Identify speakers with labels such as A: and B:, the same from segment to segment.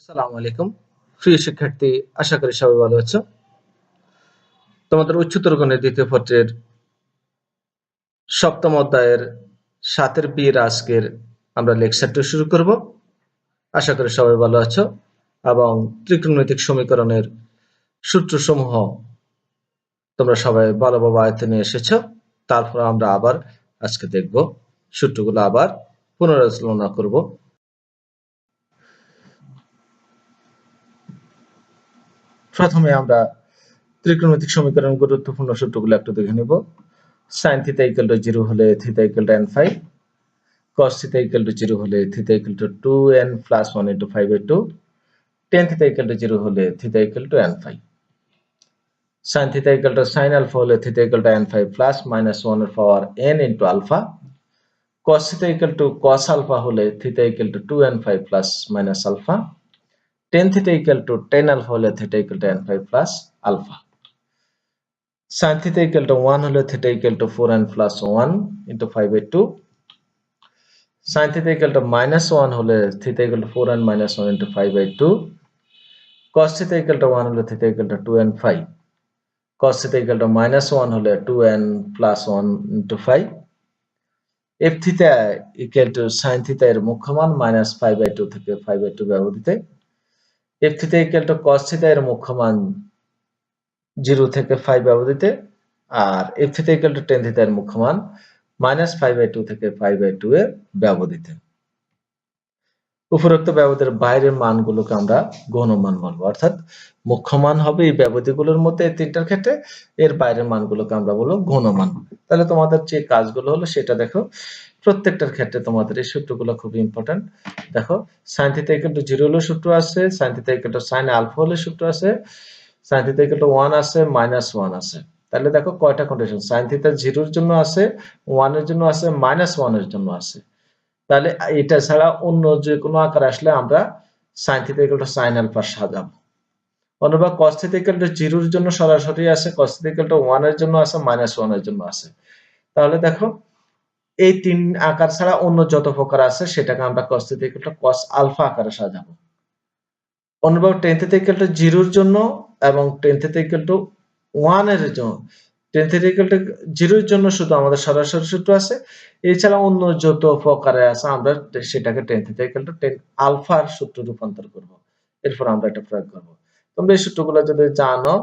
A: আসসালামু আলাইকুম। প্রিয় শিক্ষার্থী, আশা করি সবাই ভালো আছো। তোমাদের উচ্চতর গণের দ্বিতীয় পত্রের সপ্তম অধ্যায়ের সাতের বিয়ের আজকের আমরা লেকচারটা শুরু করব। আশা করি সবাই ভালো আছো এবং ত্রিকোণমিতিক সমীকরণের সূত্রসমূহ তোমরা সবাই ভালোভাবে আয়ত্তে নিয়ে এসেছ। তারপর আমরা আবার আজকে দেখব সূত্রগুলো আবার পুনরালোচনা করব। প্রথমে আমরা ত্রিকোণমিতিক সমীকরণ গুরুত্বপূর্ণ সূত্রগুলো একটু দেখে নিব sine theta equal to zero হলে theta equal to n five cos theta equal to zero হলে theta equal to two n plus one into five a two tan theta equal to zero হলে theta equal to n five sine theta equal to sine alpha হলে theta equal to n five plus minus ওয়ানের power n into alpha cos theta equal to cos alpha whole theta equal to 2 and 5 plus minus alpha 10 theta equal to 10 alpha হলে theta equal to n5 plus alpha sin theta equal to 1 হলে theta equal to 4n plus 1 into 5 by 2 sin theta equal to minus 1 হলে theta equal to 4n minus 1 into 5 by 2 cos theta equal to 1 হলে theta equal to 2n5 cos theta equal to minus 1 হলে 2n plus 1 into 5 f theta equal to sin theta এর মুখ্য মান -5/2 থেকে 5/2 ব্যবহৃত F theta equal to cos theta এর মুখ্য মান জিরো থেকে ফাইভ ব্যবহৃত, আর F theta equal to tan theta এর মুখ্য মান মাইনাস ফাইভ বাই টু থেকে ফাইভ বাই টু এর ব্যবহৃত। উপরোক্ত ব্যবধির বাইরের মানগুলোকে আমরা গৌণমান বলব। অর্থাৎ মুখ্য মান হবে এই ব্যবধিগুলোর মধ্যে তিনটার ক্ষেত্রে, এর বাইরের মানগুলোকে আমরা বলব গৌণমান। তাহলে তোমাদের যে কাজগুলো হলো সেটা দেখো। প্রত্যেকটার ক্ষেত্রে তোমাদের এই সূত্রগুলো খুব ইম্পর্টেন্ট দেখো sine theta equal to zero হলে সূত্র আছে sine theta equal to sine alpha হলে সূত্র আছে sine theta equal to one আছে মাইনাস ওয়ান আছে। তাহলে দেখো কয়টা কন্ডিশন সাইন থিটা জিরোর জন্য আছে ওয়ানের জন্য আছে মাইনাস ওয়ানের জন্য আছে। তাহলে এটা ছাড়া অন্য যে কোনো আকার আসলে আমরা sine theta equal to sine alpha সাজাবো। অথবা cos থিটা ইকুয়াল টু জিরোর জন্য সরাসরি আছে, cos থিটা ইকুয়াল টু ওয়ানের জন্য আছে মাইনাস ওয়ানের জন্য আছে। তাহলে দেখো এই তিন আকার ছাড়া অন্য যত প্রকার আছে, সেটাকে আমরা cos theta equal to cos alpha আকারে সাজাবো। অনুভব টেন থিটা ইকুয়াল টু জিরোর জন্য এবং টেন থিটা ইকুয়াল টু ওয়ানের জন্য। টেন থিটা ইকুয়াল টু জন্য শুধু আমাদের সরাসরি সূত্র আছে। এছাড়া অন্য যত প্রকারে আছে, আমরা সেটাকে টেন থিটা ইকুয়াল সূত্র রূপান্তর করব। এরপর আমরা এটা প্রয়োগ করব। তোমরা এই সূত্রগুলো যদি জানো,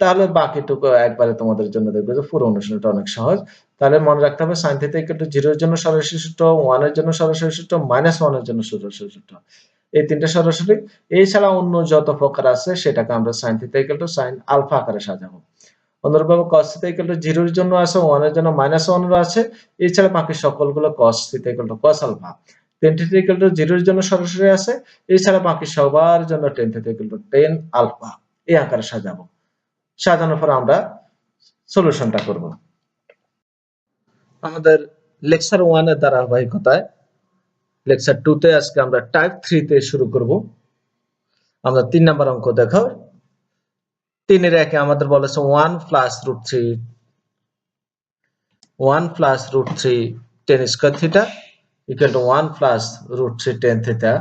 A: তাহলে বাকিটুকু একবারে তোমাদের জন্য দেখবে যে পুরো অনুশীলনটা অনেক সহজ। তাহলে মনে রাখতে হবে সাইন থিটা ইকুয়াল টু জিরোর জন্য সরাসরি সূত্র ওয়ানের জন্য সরাসরি সূত্র মাইনাস ওয়ানের জন্য সরাসরি সূত্র। এই তিনটা সরাসরি, এছাড়া অন্য যত প্রকার আছে সেটাকে আমরা sine theta equal to sine alpha আকারে সাজাবো। অনুরূপভাবে cos থিটা ইকুয়াল টু জিরোর জন্য আছে ওয়ানের জন্য মাইনাস ওয়ানের আছে, এছাড়া বাকি সকলগুলো cos theta equal to cos alpha tan theta equal to জিরোর জন্য সরাসরি আছে, এছাড়া বাকি সবার জন্য tan theta equal to tan alpha এই আকারে সাজাবো। সাজানোর পর আমরা সলিউশনটা করব। আমাদের লেকচার ওয়ানের ধারাবাহিকতায় লেকচার টু তে আজকে আমরা টাইপ থ্রি তে শুরু করব। আমরা তিন নাম্বার অঙ্ক দেখো তিনের একে আমাদের বলেছে one plus root three one plus root three tan square theta equal to one plus root three tan theta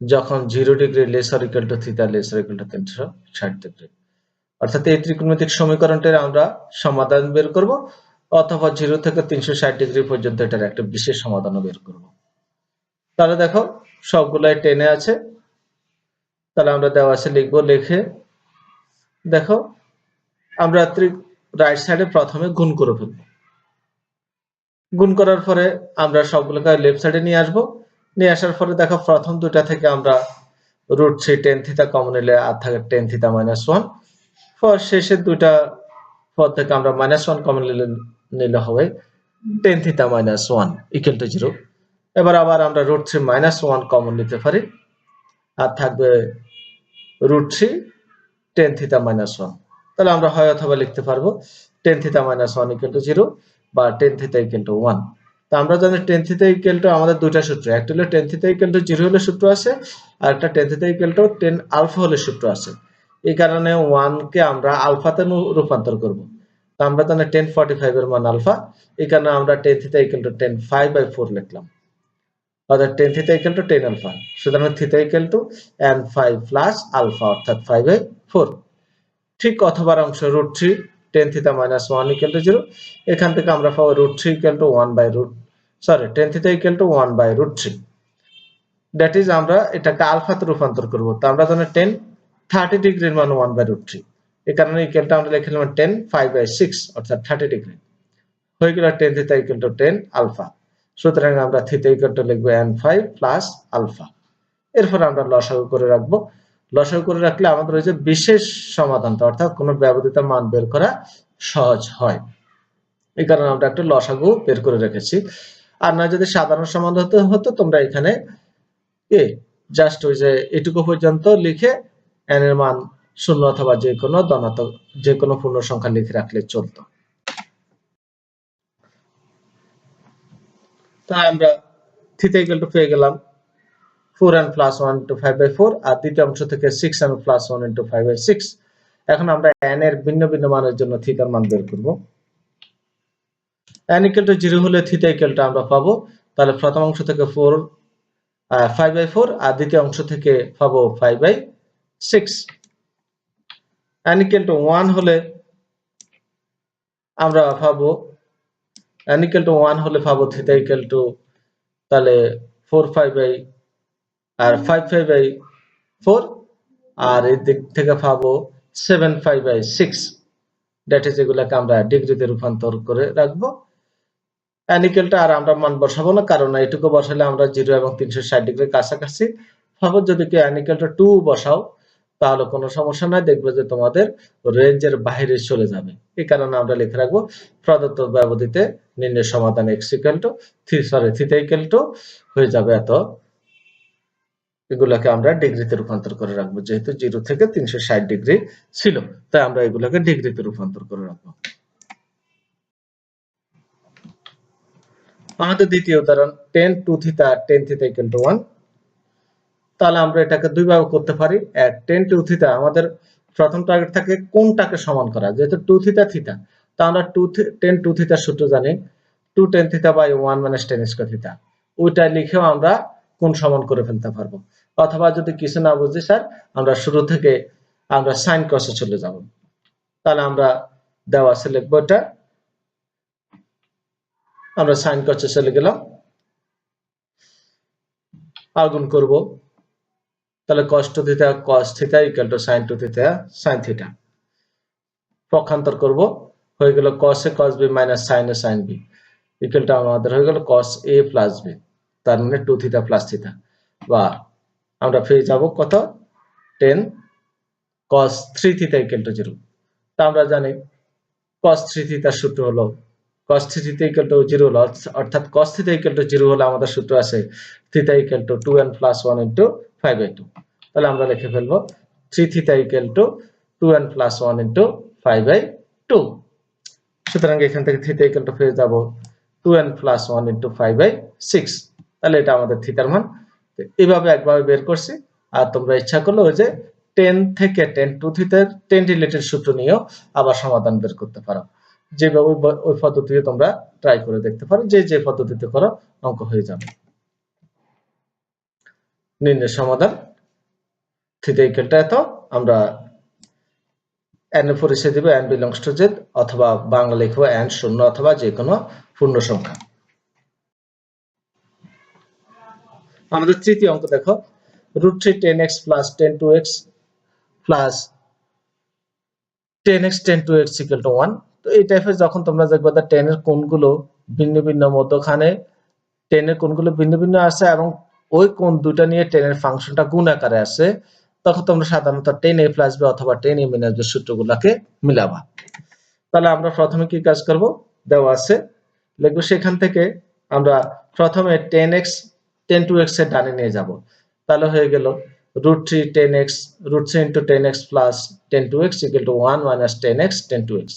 A: যখন zero degree lesser equal to theta lesser equal to তিনশো ষাট ডিগ্রি অর্থাৎ এই ত্রিকোণমিতিক সমীকরণটির আমরা সমাধান বের করব। অথবা জিরো থেকে তিনশো ষাট ডিগ্রি পর্যন্ত এটার একটা বিশেষ সমাধানও বের করব। তাহলে দেখো, সবগুলাই টেনে আছে। তাহলে আমরা দেওয়া আছে লিখব লিখে। দেখো, আমরা রাইট সাইডে প্রথমে গুণ করে ফেলব। গুণ করার পরে আমরা সবগুলোকে লেফট সাইডে নিয়ে আসব। নিয়ে আসার পরে দেখো, প্রথম দুটা থেকে আমরা root three tan theta common নিলে আর থাকে টেন থিতা মাইনাস ওয়ান পর শেষের দুটা পর থেকে আমরা মাইনাস ওয়ান কমন নিলে নিলে হবে। Tan theta minus one equal to zero এবার আবার আমরা root three minus one common নিতে পারি। আর থাকবে root three tan theta minus one তাহলে আমরা হয় অথবা লিখতে পারব tan theta minus one equal to zero বা tan theta equal to one তা আমরা জানি টেন থিতা ইকুয়াল টু আমাদের দুটা সূত্র। একটা হলো tan theta equal to zero হলে সূত্র আছে, আর একটা tan theta equal to tan alpha হলে সূত্র আছে। এই কারণে ওয়ানকে আমরা আলফাতে রূপান্তর করব। আমরা জানি টেন ফর্টি ফাইভ এর মান আলফা এই কারণে আমরা tan theta equal to tan five by four লিখলাম। অর্থাৎ tan theta equal to tan alpha সুতরাং theta equal to n five plus alpha অর্থাৎ ফাইভ বাই ফোর ঠিক অথবার অংশ root three tan theta minus one equal to zero এখান থেকে আমরা পাবো root three equal to one by root sorry tan theta equal to one by root three that is আমরা এটাকে আলফাতে রূপান্তর করব। তো আমরা জানি টেন থার্টি ডিগ্রির মান ওয়ান বাই রুট থ্রি এই কারণে ইকুয়ালটা আমরা লিখে নিলাম টেন ফাইভ বাই সিক্স অর্থাৎ থার্টি ডিগ্রি হয়ে গেল tan theta equal to tan alpha সুতরাং আমরা থিতা ইকুয়াল টু লিখব এন ফাইভ প্লাস আলফা এরপর আমরা লসাগু করে রাখব। লসাগু করে রাখলে আমাদের ওই যে বিশেষ সমাধানটা, অর্থাৎ কোনো ব্যবহৃত মান বের করা সহজ হয়। এই কারণে আমরা একটা লসাগু বের করে রেখেছি। আর না যদি সাধারণ সমাধান হতে, হতো, তোমরা এখানে এ জাস্ট ওই যে এটুকু পর্যন্ত লিখে এন এর মান শূন্য অথবা যে কোনো ধনাত্মক, যে কোনো পূর্ণ সংখ্যা লিখে রাখলে চলতো। তাই আমরা থিতা ইকুয়াল টু পেয়ে গেলাম four n plus one into five by four আর দ্বিতীয় অংশ থেকে six n plus one into five by six এখন আমরা এন এর ভিন্ন ভিন্ন মানের জন্য থিতার মান বের করব। এন ইকুয়াল টু জিরো হলে থিতা ইকুয়াল টু আমরা পাবো, তাহলে প্রথম অংশ থেকে ফোর ফাইভ বাই ফোর আর দ্বিতীয় অংশ থেকে পাবো five by six n equal to one হলে আমরা পাবো এন ইকুয়াল টু ওয়ান হলে পাবো থিতা ইকুয়াল টু তাহলে ফোর ফাইভ বাই আর ফাইভ ফাইভ বাই ফোর আর এই দিক থেকে পাবো seven five by six that is এগুলাকে আমরা ডিগ্রিতে রূপান্তর করে রাখব। অ্যানিকেলটা আর আমরা মান বসাবো না, কারণ এটুকু বসালে আমরা জিরো এবং তিনশো ষাট ডিগ্রির কাছাকাছি। ভাবো যদি কি অ্যানিকেলটা টু বসাও তাহলে কোনো সমস্যা নাই, দেখবে যে তোমাদের রেঞ্জের বাইরে চলে যাবে। এই কারণে আমরা লিখে রাখব, প্রদত্ত ব্যবধিতে নির্ণয় সমাধান x equal to sorry theta equal to হয়ে যাবে এত। এগুলাকে আমরা ডিগ্রিতে রূপান্তর করে রাখব, যেহেতু জিরো থেকে তিনশো ষাট ডিগ্রি ছিল, তাই আমরা এগুলাকে ডিগ্রিতে রূপান্তর করে রাখব। আমাদের দ্বিতীয় উদাহরণ tan two theta tan theta equal to one তাহলে আমরা এটাকে দুই ভাবে করতে পারি। এক টেন টু থিতা আমাদের প্রথম টার্গেট থাকে কোনটাকে সমান করা, যেহেতু টু থিতা থিতা তা আমরা টু টেন টু থিতার সূত্র জানি। Two tan theta by one minus tan square theta ওইটা লিখেও আমরা কোন সমান করে ফেলতে পারব। অথবা যদি কিছু না বুঝি, স্যার, আমরা শুরু থেকে আমরা সাইন কসে চলে যাব। তাহলে আমরা দেওয়া আছে লিখব এটা। আমরা সাইন কসে চলে গেলাম। আগুন করব। তাহলে cos two theta cos theta equal to sine two theta sine theta পক্ষান্তর করব। হয়ে গেল cos A cos B minus sine A sine B equal to আমাদের হয়ে গেল কস এ প্লাস বি তার মানে টু থিটা প্লাস থিটা বা আমরা পেয়ে যাব কত? Then cos three theta equal to zero তা আমরা জানি কস থ্রি থিটার সূত্র হলো cos cos theta equal to zero হলো, অর্থাৎ cos theta equal to zero হলে আমাদের সূত্র আছে theta equal to two n plus one into pi by two তাহলে আমরা লিখে ফেলব three theta equal to two n plus one into pi by two সুতরাং এখান থেকে থিটা ইকুয়াল টু পেয়ে যাব two n plus one into pi by six তাহলে এটা আমাদের থিটার মান। এইভাবে একভাবে বের করছি। আর তোমরা ইচ্ছা করলে ওই যে টেন থেকে টেন টু থিটার টেন রিলেটেড সূত্র নিয়েও আবার সমাধান বের করতে পারো। যেভাবে ওই পদ্ধতিতে তোমরা ট্রাই করে দেখতে পারো। যে যে পদ্ধতিতে করো, অঙ্ক হয়ে যাবে। নির্ণয় সমাধান। ইকুয়ালটা এত, আমরা এন এর পরিচয় দিব এন বিলংস টু অথবা বাংলা লিখব এন শূন্য অথবা যে কোনো পূর্ণ সংখ্যা। আমাদের তৃতীয় অঙ্ক দেখো। Root three tan x plus tan two x plus tan x tan two x equal to one তো এই টাইপের যখন তোমরা দেখবে টেন এর কোণগুলো ভিন্ন ভিন্ন মধ্যখানে টেন এর কোণগুলো ভিন্ন ভিন্ন আসে এবং ওই কোণ দুটা নিয়ে টেন এর ফাংশনটা গুণ আকারে আছে, তখন তোমরা সাধারণত টেন এ প্লাস বি অথবা টেন এ মাইনাস বি সূত্রগুলোকে মিলাবা। তাহলে আমরা প্রথমে কি কাজ করব? দেওয়া আছে। লিখব সেখান থেকে আমরা প্রথমে টেন এক্স টেন টু এক্সের ডানে নিয়ে যাব। তাহলে হয়ে গেল root 3 10x root 3 into 10x plus 10 2x equal to 1 minus 10x 10 2x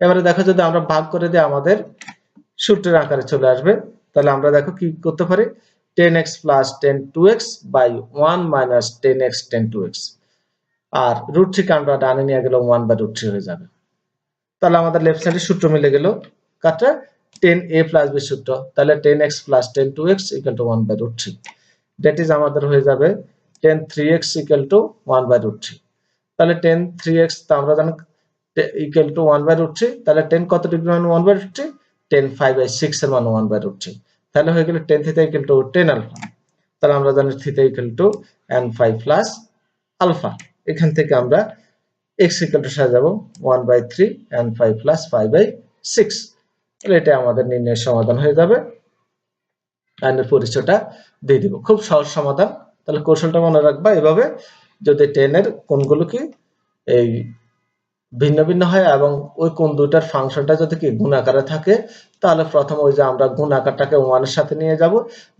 A: এবারে দেখো যদি আমরা ভাগ করে দিই আমাদের সূত্রের আকারে চলে আসবে, তাহলে আমরা দেখো কি করতে পারি? 10x plus 10 2x by 1 minus 10x 10 2x আর রুট থ্রি কে আমরা ডানে নিয়ে গেলে 1 বাই রুট থ্রি হয়ে যাবে। তাহলে আমাদের লেফট সাইডে সূত্র মিলে গেল কাটা টেন এ প্লাস বি সূত্র। তাহলে tan x plus tan two x equal to one by root three that is আমাদের হয়ে যাবে tan three x equal to one by root three তাহলে টেন থ্রি এক্স তা আমরা জানি equal to one by root three তাহলে tan কত degree মান one by root three tan pi by six এর মান ওয়ান বাই রুট তাহলে হয়ে গেল tan theta equal to tan alpha তাহলে আমরা জানি theta equal to n pi plus alpha এখান থেকে আমরা এক্স ইকুয়াল টু সাজাবো one by three n pi plus pi by six তাহলে এটা আমাদের নির্ণয়ের সমাধান হয়ে যাবে। আইনের পরিচয়টা দিয়ে দিব। খুব সহজ সমাধান। তাহলে কৌশলটা মনে রাখবা। এভাবে যদি টেনের কোনগুলো কি এই ভিন্ন ভিন্ন হয় এবং ওই কোন দুটার ফাংশনটা যদি কি গুণ আকারে থাকে, তাহলে প্রথম ওই যে আমরা গুণ আকারটাকে ওয়ানের সাথে নিয়ে যাব,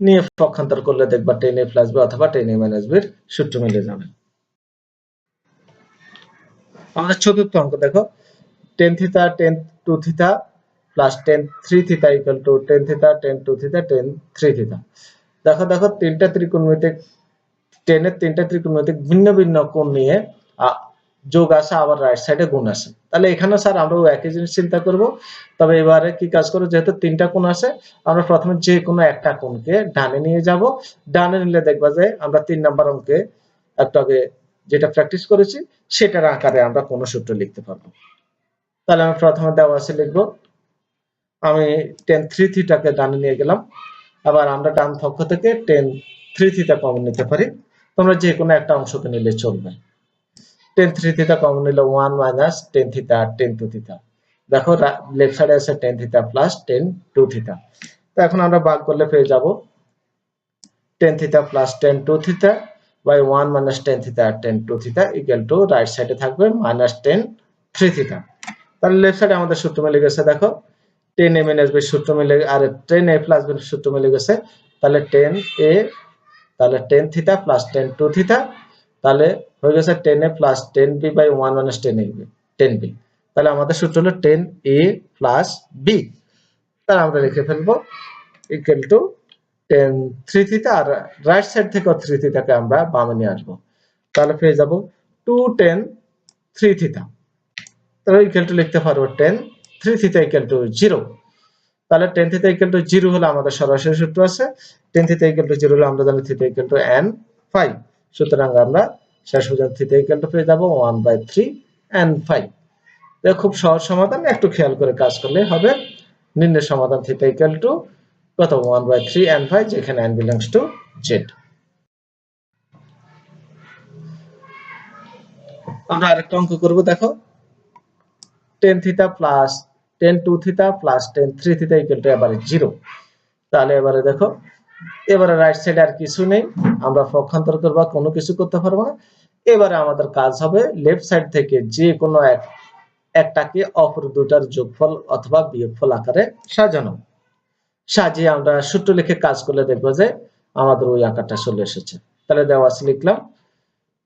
A: নিয়ে পক্ষান্তর করলে দেখবা টেন এ প্লাস বি অথবা টেন এ মাইনাস বির সূত্র মিলে যাবে। আমাদের চতুর্থ অঙ্ক দেখো tan theta tan two theta plus tan three theta equal to tan theta tan two theta tan three theta দেখো দেখো, তিনটা ত্রিকোণমিতিক টেনের তিনটা ত্রিকোণমিতিক ভিন্ন ভিন্ন কোণ নিয়ে যোগ আসে আবার রাইট সাইডে গুণ আসে তাহলে এখানে স্যার আমরা একই জিনিস চিন্তা করব। তবে এবারে কি কাজ করব? যেহেতু তিনটা কোণ আছে, আমরা প্রথমে যে কোনো একটা কোণকে ডানে নিয়ে যাব। ডানে নিলে দেখবা যে আমরা তিন নাম্বার অঙ্কে একটু আগে যেটা প্র্যাকটিস করেছি, সেটার আকারে আমরা কোনো সূত্র লিখতে পারব। তাহলে আমি প্রথমে দেওয়া আছে লিখব, আমি টেন থ্রি থিটাকে ডানে নিয়ে গেলাম। আবার আমরা ডান পক্ষ থেকে টেন থ্রি থিটা কমন নিতে পারি। তোমরা যে কোনো একটা অংশকে নিলে চলবে। টেন থ্রি থিটা কমন নিলে one minus tan theta, tan two theta. দেখো লেফট সাইডে আছে tan theta plus tan two theta. তো এখন আমরা ভাগ করলে পেয়ে যাব tan theta plus tan two theta by one minus tan theta, tan two theta equal to right সাইডে থাকবে মাইনাস টেন থ্রি থিটা। তাহলে লেফট সাইডে আমাদের সূত্র মিলে গেছে, দেখো। টেন এ মাইনাস বি সূত্র মিলে আর টেন এ প্লাস বি সূত্র মিলে গেছে। তাহলে টেন এ তাহলে tan theta plus tan two theta. তাহলে হয়ে গেছে tan A plus tan B by one minus tan A tan B তাহলে আমাদের সূত্র হলো টেন এ প্লাস বি তাহলে আমরা লিখে ফেলব equal to tan three theta R right side থেকে থ্রি থিটাকে আমরা বামে নিয়ে আসব। তাহলে পেয়ে যাব টু টেন থ্রি থিটা তাহলে ইকুয়াল টু লিখতে পারব tan three theta equal to zero তাহলে tan theta equal to zero হলে আমাদের সরাসরি সূত্র আছে tan theta equal to zero হলে আমরা জানি theta equal to n pi সুতরাং আমরা শেষ পর্যন্ত থিটা ইকুয়াল টু পেয়ে যাব one by three n pi এটা খুব সহজ সমাধান, একটু খেয়াল করে কাজ করলে হবে। নিম্নের সমাধান থিটা ইকুয়াল টু কত one by three n pi যেখানে এন বিলংস টু জেড আমরা আরেকটা অঙ্ক করব, দেখো। Tan theta plus tan two theta plus tan three theta equal to এবারে জিরো তাহলে এবারে দেখো এবারে রাইট সাইডে আর কিছু নেই। আমরা পক্ষান্তর করবা, কোনো কিছু করতে পারব না। এবারে আমাদের কাজ হবে লেফট সাইড থেকে যে কোনো এক, একটাকে অপর দুটার যোগফল অথবা বিয়োগফল আকারে সাজানো। সাজিয়ে আমরা সূত্র লিখে কাজ করলে দেখব যে আমাদের ওই আকারটা চলে এসেছে। তাহলে দেওয়া আছে লিখলাম।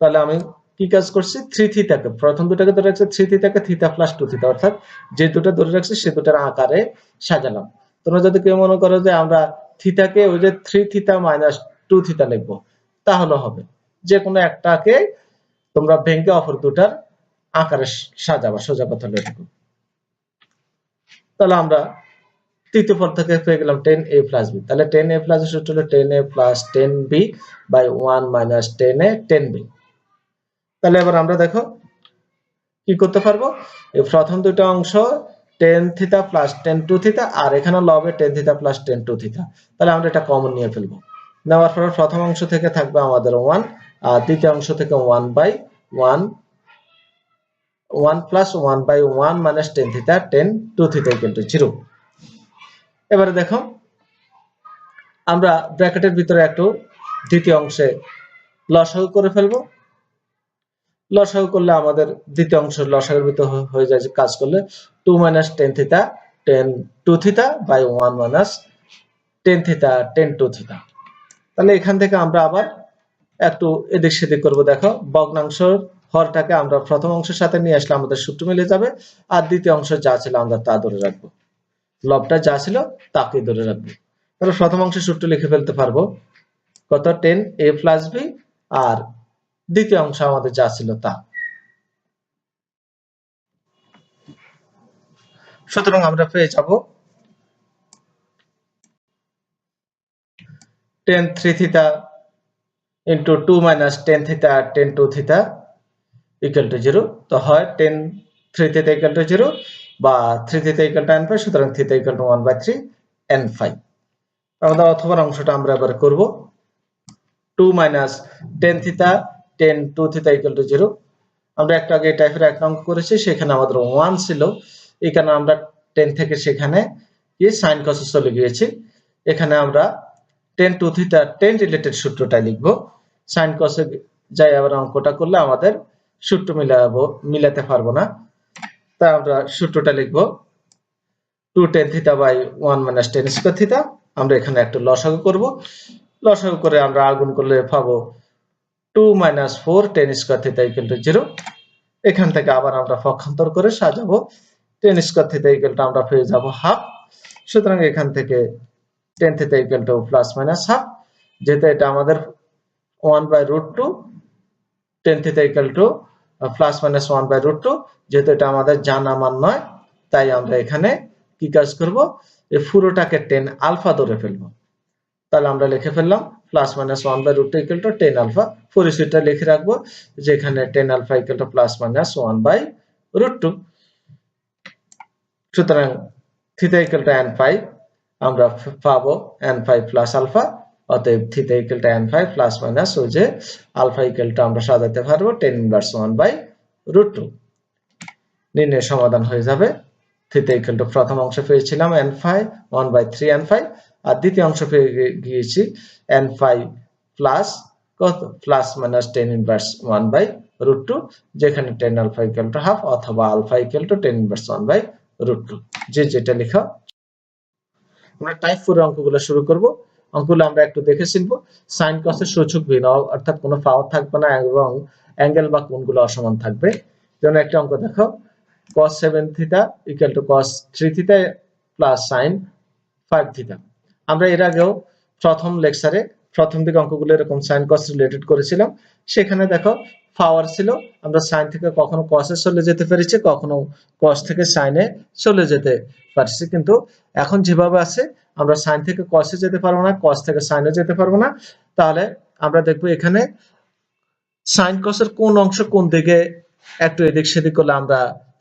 A: তাহলে আমি কি কাজ করছি? থ্রি থিতাকে প্রথম দুটাকে ধরে রাখছি থ্রি থিতাকে থিতা প্লাস টু থিতা অর্থাৎ যে দুটো ধরে রাখছি সে দুটার আকারে সাজালাম। তোমরা যদি কেউ মনে করো যে আমরা থিতাকে ওই যে three theta minus two theta লিখব, তাহলে হবে। যে কোনো একটাকে তোমরা ভেঙে অপর দুটার আকারে সাজাবা সোজা কথা এটুকু তাহলে আমরা তৃতীয় পদ থেকে পেয়ে গেলাম টেন এ প্লাস বি। তাহলে টেন এ প্লাস সূত্র হলো tan A plus tan B by one minus tan A tan B. তাহলে এবার আমরা দেখো কি করতে পারব? এই প্রথম দুটো অংশ tan theta plus tan two theta আর এখানে লবে tan theta plus tan two theta তাহলে আমরা এটা কমন নিয়ে ফেলব। নেওয়ার পরে প্রথম অংশ থেকে থাকবে আমাদের ওয়ান আর দ্বিতীয় অংশ থেকে one by one one plus one by one minus tan theta tan two theta equal to zero এবারে দেখো, আমরা ব্র্যাকেটের ভিতরে একটু দ্বিতীয় অংশে লসাগু করে ফেলব। লসাগু করলে আমাদের দ্বিতীয় অংশ লসাগুর ভিতরে হয়ে যায় কাজ করলে। Two minus tan theta tan two theta by one minus tan theta tan two theta তাহলে এখান থেকে আমরা আবার একটু এদিক সেদিক করব, দেখো। ভগ্নাংশ হরটাকে আমরা প্রথম অংশের সাথে নিয়ে আসলে আমাদের সূত্র মিলে যাবে, আর দ্বিতীয় অংশ যা ছিল আমরা তা ধরে রাখব। লবটা যা ছিল তাকে ধরে রাখব। তাহলে প্রথম অংশের সূত্র লিখে ফেলতে পারব। কত? টেন এ প্লাস বি আর দ্বিতীয় অংশ আমাদের যা ছিল তা। সুতরাং আমরা পেয়ে যাব tan three theta into two minus tan theta tan two theta equal to zero তো হয় tan three theta equal to zero বা three theta equal to n pi সুতরাং theta equal to one by three n pi আমাদের অথবা অংশটা আমরা এবার করব। Two minus tan theta tan two theta equal to zero আমরা একটা আগে টাইপের এক অঙ্ক করেছি, সেখানে আমাদের ওয়ান ছিল। এখানে আমরা টেন থেকে সেখানে কি সাইন কসে চলে গিয়েছি এখানে আমরা tan two theta tan related সূত্রটা লিখব। সাইন কসে যাই আবার অঙ্কটা করলে আমাদের সূত্র মিলাবো, মিলাতে পারব না। তা আমরা সূত্রটা লিখব। Two tan theta by one minus tan square theta আমরা এখানে একটু লসাগু করব। লসাগু করে আমরা আগুন করলে পাবো two minus four tan square theta equal to zero এখান থেকে আবার আমরা পক্ষান্তর করে সাজাবো। Tan square theta equal to আমরা পেয়ে যাব হাফ সুতরাং এখান থেকে tan theta equal to plus minus half যেহেতু এটা আমাদের one by root two tan theta equal to plus minus one by root two যেহেতু এটা আমাদের জানা মান নয়, তাই আমরা এখানে কি কাজ করব? এই পুরোটাকে টেন আলফা ধরে ফেলব। তাহলে আমরা লিখে ফেললাম plus minus one by root two equal to tan alpha পরিস্থিতিটা লিখে রাখব, যেখানে tan alpha equal to plus minus one by root two সুতরাং theta equal to n pi আমরা পাবো এন ফাইভ প্লাস আলফা অতএব theta equal to n pi plus minus ও যে alpha equal to আমরা সাজাতে পারব tan inverse one by root two নির্ণয় সমাধান হয়ে যাবে। থিতা ইকুয়াল টু প্রথম অংশ পেয়েছিলাম n pi one by three n pi আর দ্বিতীয় অংশ পেয়ে গিয়েছি এন ফাইভ প্লাস কত? Plus minus tan inverse one by root two যেখানে tan alpha equal to half অথবা alpha equal to tan inverse one by root two যে যেটা লেখা। আমরা টাইপ ফোর অঙ্কগুলো শুরু করব। অঙ্কগুলো আমরা একটু দেখে শিখব। সাইন কসের সূচক ভিন্ন অর্থাৎ কোনো পাওয়ার থাকবে না এবং অ্যাঙ্গেল বা কোণগুলো অসমান থাকবে। যেমন একটা অঙ্ক দেখো। cos 7 theta equal to cos 3 theta plus sin 5 theta আমরা এর আগেও প্রথম লেকচারে প্রথম দিকে অঙ্কগুলো এরকম সাইন কস রিলেটেড করেছিলাম। সেখানে দেখো পাওয়ার ছিল, আমরা সাইন থেকে কখনো কসে চলে যেতে পেরেছি, কখনো কস থেকে সাইনে চলে যেতে পারছি। কিন্তু এখন যেভাবে আছে, আমরা সাইন থেকে কসে যেতে পারব না কস থেকে সাইনে যেতে পারব না। তাহলে আমরা দেখব এখানে সাইন কসের কোন অংশ কোন দিকে, একটু এদিক সেদিক করলে আমরা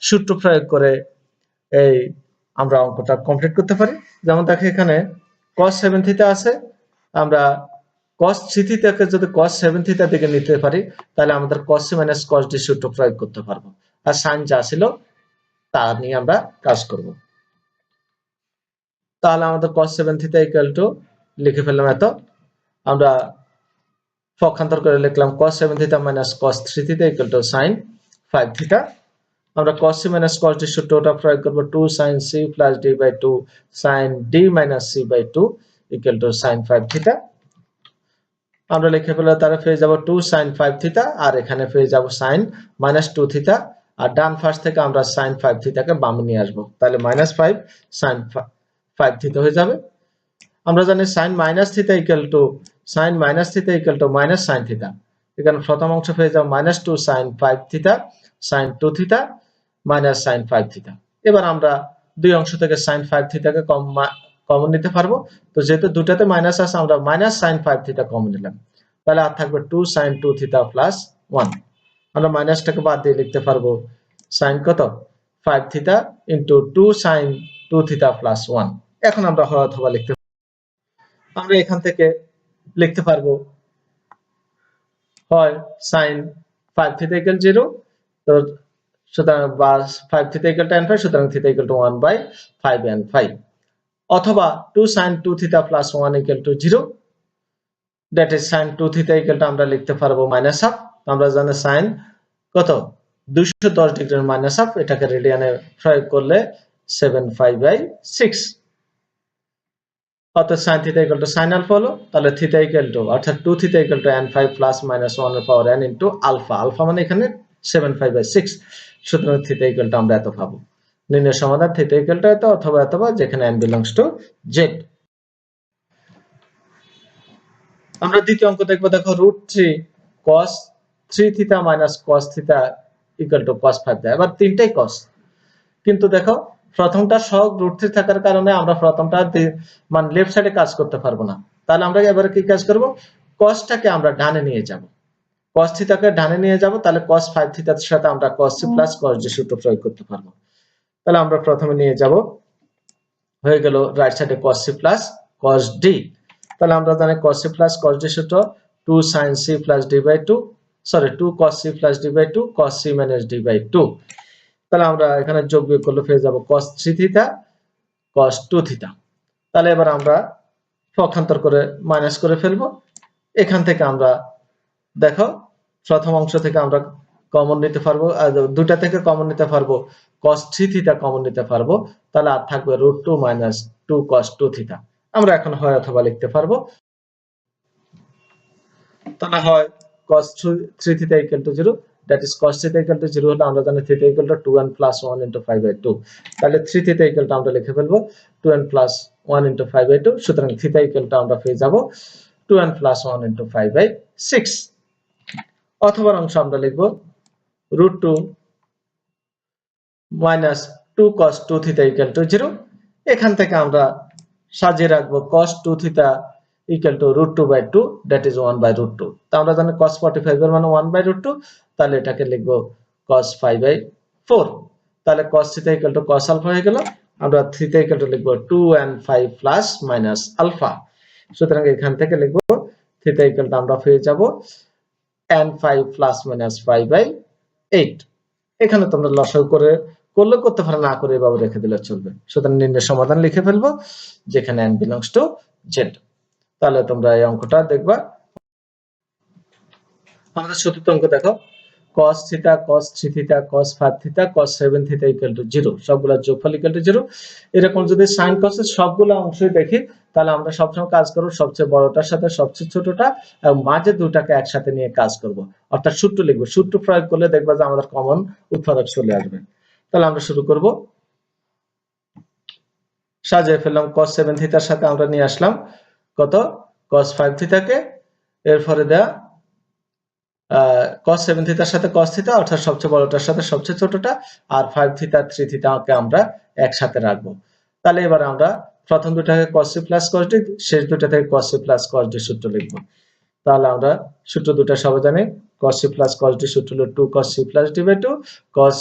A: সূত্র প্রয়োগ করে এই আমরা অঙ্কটা কমপ্লিট করতে পারি। যেমন দেখো এখানে cos 7 থিটা আছে, আমরা 3 থিটাকে যদি cos 7 থিটা দিকে নিতে পারি, তাহলে আমাদের c minus cos d সূত্র প্রয়োগ করতে পারব। আর sin যা ছিল, তা নিয়ে আমরা কাজ করব। তাহলে আমাদের cos 7 থিটা টু লিখে ফেললাম এত। আমরা পক্ষান্তর করে লিখলাম cos 7 theta minus cos 3 theta equal to sin 5 theta আমরা cos c minus cos d সূত্রটা প্রয়োগ করব 2 sin c plus d by 2 sin d minus c by 2 equal to sin 5 theta আমরা লিখে ফেললে তারা পেয়ে যাব 2 sin 5 থিটা আর এখানে পেয়ে যাব sin minus 2 থিটা আর ডান পাশ থেকে আমরা sin 5 থিটাকে বামে নিয়ে আসব। তাহলে minus 5 sin 5 থিটা হয়ে যাবে। আমরা জানি sin minus theta equal to, sin minus theta equal to minus sin theta এখানে প্রথম অংশ পেয়ে যাব minus 2 sin 5 theta sin 2 theta minus sine five theta এবার আমরা দুই অংশ থেকে সাইন ফাইভ থিটাকে কমন নিতে পারব। তো যেহেতু দুটাতে মাইনাস আছে, আমরা minus sine five theta common নিলাম। তাহলে আর থাকবে two sine two theta plus one আমরা মাইনাসটাকে বাদ দিয়ে লিখতে পারব সাইন কত? Five theta into two sine two theta plus one এখন আমরা হয় অথবা লিখতে আমরা এখান থেকে লিখতে পারব হয় sine five theta equal zero তো সুতরাং বা five theta equal to n pi সুতরাং theta equal to one by five n pi অথবা two sine two theta plus one to zero that is sine two equal to আমরা লিখতে পারব minus half আমরা জানি সাইন কত? দুশো দশ মাইনাস হাফ এটাকে রেডিয়ানে প্রয়োগ করলে সেভেন ফাইভ বাই সিক্স অর্থাৎ sine equal to sine alpha হলো, তাহলে থিটা ইকুয়াল টু অর্থাৎ two theta equal to n pi plus minus one power n into alpha alpha মানে এখানে সেভেন ফাইভ বাই সিক্স সুতরাং থিটা ইকুয়াল টু আমরা এত পাবো। নির্ণয় সমাধান থিটা ইকুয়াল টু এত অথবা অথবা যেখানে n বিলংস টু জেড আমরা দ্বিতীয় অঙ্ক দেখব, দেখো root three cos three theta minus equal to cos five দেয়। এবার তিনটাই কস কিন্তু দেখো, প্রথমটা সহগ রুট থ্রি থাকার কারণে আমরা প্রথমটা মানে লেফট সাইডে কাজ করতে পারব না। তাহলে আমরা এবারে কি কাজ করব? কসটাকে আমরা ডানে নিয়ে যাব। কস থিতাকে ডানে নিয়ে যাব, তাহলে কস ফাইভ থিতার সাথে আমরা কস সি প্লাস কস সূত্র প্রয়োগ করতে পারব। তাহলে আমরা প্রথমে নিয়ে যাব। হয়ে গেল রাইট সাইডে cos C plus cos D তাহলে আমরা জানি cos C plus cos D সূত্র two sine C plus D by two sorry two cos C plus D by two cos C minus D by two তাহলে আমরা এখানে যোগ বিয়োগ করলে পেয়ে যাব কস থ্রি থিতা কস টু থিতা তাহলে এবার আমরা পক্ষান্তর করে মাইনাস করে ফেলব। এখান থেকে আমরা, দেখো, প্রথম অংশ থেকে আমরা কমন নিতে পারব দুটা থেকে কমন নিতে পারব কস থ্রি থিতা কমন নিতে পারব, তাহলে আর থাকবে root two minus two cos two আমরা এখন হয় অথবা লিখতে পারব। তাহলে হয় cos 3 theta equal to 0 that is cos theta equal to 0 হলে আমরা জানি theta equal to 2n plus 1 into 5 by 2 তাহলে 3 theta equal to আমরা লিখে ফেলব 2n plus 1 into 5 by 2 সুতরাং theta equal to আমরা পেয়ে যাব 2n plus 1 into 5 by 6 অথবা অংশ আমরা লিখব root 2 minus 2 cos 2 theta equal to 0 এখান থেকে আমরা সাজিয়ে রাখব cos 2 theta equal to root 2 by 2 that is 1 by root 2 তা আমরা জানি cos 45 এর মানে 1 by root 2 তাহলে এটাকে লিখব cos 5 by 4 তাহলে cos theta equal to cos alpha হয়ে গেল আমরা theta equal to লিখব 2 and 5 plus minus alpha সুতরাং এখান থেকে লিখব theta equal to আমরা পেয়ে যাব and 5 plus minus 5 by 8 এখানে তোমরা লসাগু করে করলে করতে পারো, না করে এভাবে রেখে দিলে চলবে। সুতরাং নির্ণয় সমাধান লিখে ফেলব, যেখানে n বিলংস টু z তাহলে তোমরা এই অঙ্কটা দেখবা। আমাদের চতুর্থ অঙ্ক দেখো। cos theta cos 3 theta cos 5 theta cos 7 theta equal to 0 সবগুলা যোগফল ইকুয়াল টু 0 এরকম যদি sin cos এর সবগুলো অংশই দেখি তাহলে আমরা সবসময় কাজ করব সবচেয়ে বড়টার সাথে, সবচেয়ে ছোটটা, এবং মাঝে দুটাকে একসাথে নিয়ে কাজ করব। অর্থাৎ সূত্র লিখব। সূত্র প্রয়োগ করলে দেখবা যে আমাদের কমন উৎপাদক চলে আসবে। তাহলে আমরা শুরু করব। সাজিয়ে ফেললাম cos 7 থিটার সাথে আমরা নিয়ে আসলাম। কত? cos 5 থিটাকে এরপরে দেয়া cos 7 থিটার সাথে cos থিটা অর্থাৎ সবচেয়ে বড়টার সাথে সবচেয়ে ছোটটা, আর 5 থিটা 3 থিটাকে আমরা একসাথে রাখব। তাহলে এবার আমরা প্রথম দুটাকে cos c plus cos d, শেষ দুটা থেকে cos c plus cos d সূত্র লিখব। তাহলে আমরা সূত্র দুটা সবাই জানি, cos c plus cos d সূত্র হলো 2 cos c plus d by 2 cos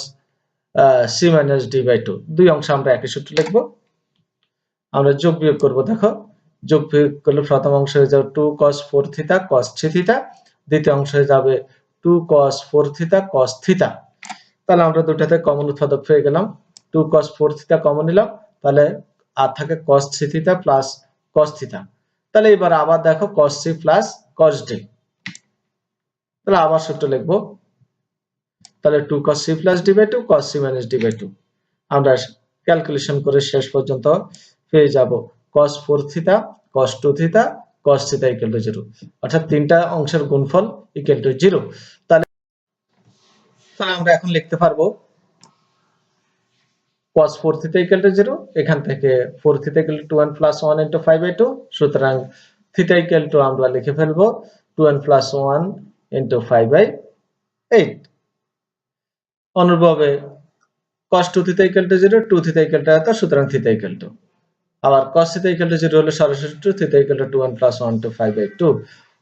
A: c minus d by 2 দুই অংশ আমরা একই সূত্র লিখব। আমরা যোগ বিয়োগ করব, দেখো। যোগ বিয়োগ করলে প্রথম অংশ হয়ে যাবে 2 cos 4 থিটা cos 3 থিটা দ্বিতীয় অংশ হয়ে যাবে 2 cos 4 থিটা cos থিটা তাহলে আমরা দুটাতে কমন উৎপাদক পেয়ে গেলাম। 2 cos 4 থিটা কমন নিলাম। তাহলে আর থাকে 3 থিটা প্লাস cos থিটা তাহলে এবার আবার দেখো cos c plus cos d তাহলে আবার সূত্র লিখব। তাহলে 2 cos c plus d by 2 cos c minus d by 2 আমরা ক্যালকুলেশন করে শেষ পর্যন্ত পেয়ে যাব। cos 4 theta cos 2 theta cos theta equal to 0 অর্থাৎ তিনটা অংশের গুণফল ইকুয়াল টু 0 তাহলে তাহলে আমরা এখন লিখতে পারব cos 4 থিটা ইকুয়াল টু 0 এখান থেকে 4 theta equal to 2n plus 1 into 5 by 2 সুতরাং থিটা ইকুয়াল টু আমরা লিখে ফেলব 2n প্লাস 1 ইনটু 5 বাই 8 অনুরূপভাবে cos 2 theta equal to 0 2 theta equal to এত, সুতরাং থিটা ইকুয়াল টু আবার cos থিটা ইকুয়াল টু 0 হলে সরাসরি 2 theta equal to 2n plus 1 to 5 by 2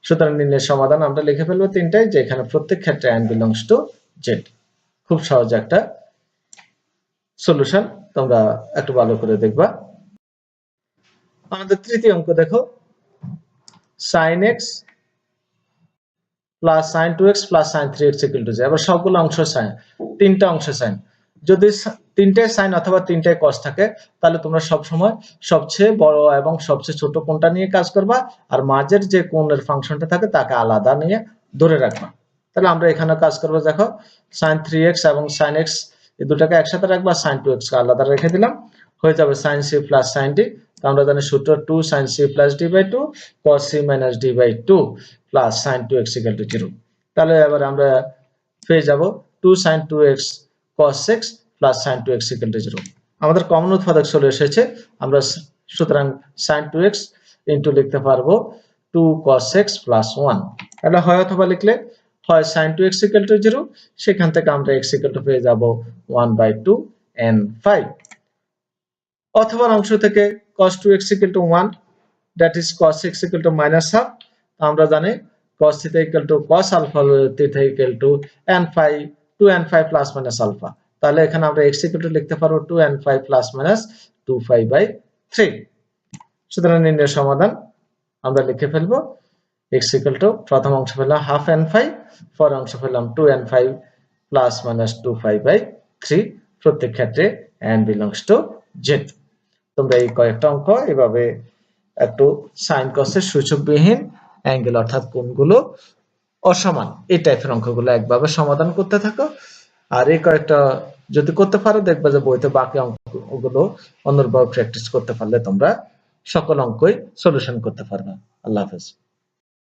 A: সুতরাং নির্ণয়ের সমাধান আমরা লিখে ফেলব তিনটাই, যেখানে প্রত্যেক ক্ষেত্রে n বিলংস টু z খুব সহজ একটা সলিউশন তোমরা একটু ভালো করে দেখবা। আমাদের তৃতীয় অঙ্ক দেখো। Sine x plus sine two x plus sin 3x equal to এবার সবগুলো অংশ সাইন তিনটা অংশ সাইন যদি তিনটে সাইন অথবা তিনটে কস থাকে, তাহলে তোমরা সব সময় সবচেয়ে বড় এবং সবচেয়ে ছোট কোনটা নিয়ে কাজ করবা আর মাঝের যে কোণের ফাংশনটা থাকে, তাকে আলাদা নিয়ে ধরে রাখবা। তাহলে আমরা এখানে কাজ করব, দেখো। সাইন থ্রি এক্স এবং সাইন এক্স এই দুটাকে একসাথে রাখবা সাইন টু এক্স আলাদা রেখে দিলাম। হয়ে যাবে sine C plus sine D তো আমরা জানি সূত্র two sine C plus D by two cos C minus D by two plus sine two x equal to zero তাহলে এবার আমরা পেয়ে যাব two sine two x cos six plus sine two x equal to zero আমাদের common উৎপাদক চলে এসেছে। আমরা সুতরাং সাইন টু এক্স ইন্টু লিখতে পারব two cos x plus one এটা হয় অথবা লিখলে হয় sine two x equal to zero সেখান থেকে আমরা এক্স ইকাল টু পেয়ে যাব one by two n five অথবা অংশ থেকে cos 2x equal to 1 that is cos x equal to minus half আমরা জানি cos theta equal to cos alpha theta equal to n phi 2 n phi plus minus alpha তাহলে এখানে আমরা x equal to লিখতে পারব 2 n phi plus minus 2 phi by 3 সুতরাং নির্ণয় সমাধান আমরা লিখে ফেলব। X ইকুয়াল টু প্রথম অংশ পেলাম হাফ n ফাই পরের অংশ পেলাম 2 n phi plus minus 2 phi by 3 প্রত্যেক ক্ষেত্রে n বিলংস টু z তোমরা এই কয়েকটা অঙ্ক এভাবে একটু সাইন কসের সূচকবিহীন অ্যাঙ্গেল অর্থাৎ কোণগুলো অসমান, এই টাইপের অঙ্কগুলো একভাবে সমাধান করতে থাকো। আর এই কয়েকটা যদি করতে পারো, দেখবে যে বইতে বাকি অঙ্কগুলো অন্যভাবে প্র্যাকটিস করতে পারলে তোমরা সকল অঙ্কই সলিউশন করতে পারবে। আল্লাহ হাফেজ।